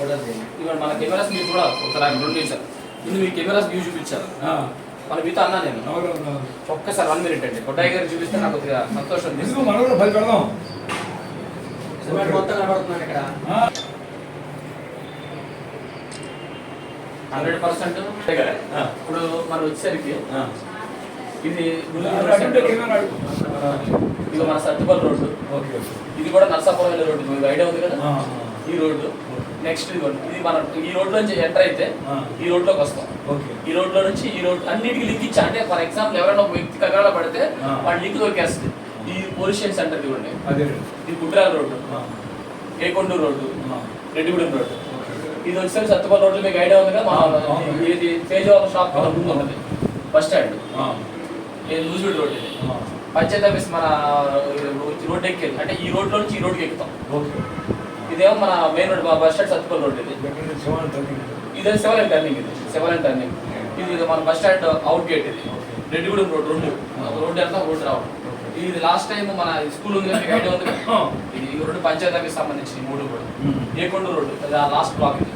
ఇవాళ మన కెమెరాస్ మీరు కూడా ఒకసారి ఆయన రెండు నిమిషాలు ముందు మీ కెమెరాస్ వ్యూ చూపించారు. మన మీతో అన్నా నేను. ఒక్కసారి వన్ మినిట్ అండి. కొట్టాయి గారు చూపిస్తే నాకు కొద్దిగా సంతోషం మనం కూడా పది పెడదాం సిమెంట్ మొత్తం కనబడుతున్నాడు ఇక్కడ. Hundred percent. ఇప్పుడు మనం వచ్చేసరికి. ఇది. ఇది మన సత్తుపల్లి రోడ్డు. Okay okay. ఇది కూడా నర్సాపురం వెళ్ళే రోడ్డు. మీకు ఐడియా ఉంది కదా? ఈ రోడ్డు నెక్స్ట్ ఇది కూడా. ఇది మన ఈ రోడ్ నుంచి ఎంటర్ అయితే. ఈ రోడ్లోకి వస్తాం. ఓకే. ఈ రోడ్లో నుంచి ఈ రోడ్ అన్నిటికీ లింక్ ఇచ్చా? అంటే ఫర్ ఎగ్జాంపుల్ ఎవరైనా ఒక వ్యక్తి కగడ పడితే. వాడి లింక్ దొరికేస్తుంది ఈ పోలీస్ స్టేషన్ సెంటర్ ఇవ్వండి ఇది Kutrala road. Ekonduru road. Reddigudem road. ఇది వచ్చేసరికి సత్తుపల్లి రోడ్లు మీకు ఐడియా ఉంది కదా. ఇది తేజ షాప్ ముందు ఉన్నది బస్ స్టాండ్. ఇది లూజివీడ్ రోడ్ ఇది. పంచాయతీ ఆఫీస్ మన రోడ్ ఎక్కేది. అంటే ఈ రోడ్లో నుంచి ఈ రోడ్కి ఎక్కుతాం. ఓకే. ఇదేమో మన main road bus stand Sathupalli road ఇది. ఇదే. సెవెన్ టర్నింగ్ ఇది. సెవెన్ టర్నింగ్ ఇది మన బస్ స్టాండ్ అవుట్ గేట్ ఇది. రెడ్డిగూడెం రోడ్ రెండు రోడ్ వెళ్తాం రోడ్ రావడం. ఇది లాస్ట్ టైం మన స్కూల్ ఉంది మీకు ఐడియా ఉంది ఇది రెండు పంచాయతీకి సంబంధించి ఈ మూడు కూడా. ఉమ్. ఏకొండ రోడ్డు అది ఆ లాస్ట్ బ్లాక్ ఇది.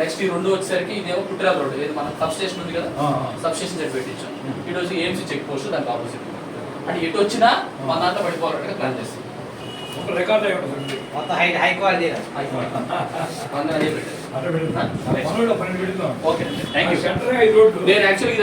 నెక్స్ట్ ఈ రెండు వచ్చేసరికి ఇదేమో కుట్రాల రోడ్డు ఇది మన సబ్ స్టేషన్ ఉంది కదా? సబ్ స్టేషన్ సైడ్ పెట్టించాం. ఇటు వచ్చి ఏఎంసీ చెక్ పోస్ట్ దానికి ఆపోజిట్ అంటే ఎటు వచ్చినా మన దాంట్లో పడిపోవాలంటే ప్లాన్ చేస్తాం. రికార్డ్ అయి ఉంటుంది. మొత్తం హై హై క్వాలిటీ మన అదే పెట్టారు పన్నెండు. పెడతాం ఓకే. థ్యాంక్ యూ సెంటర్ ఐదు రోడ్లు నేను యాక్చువల్లీ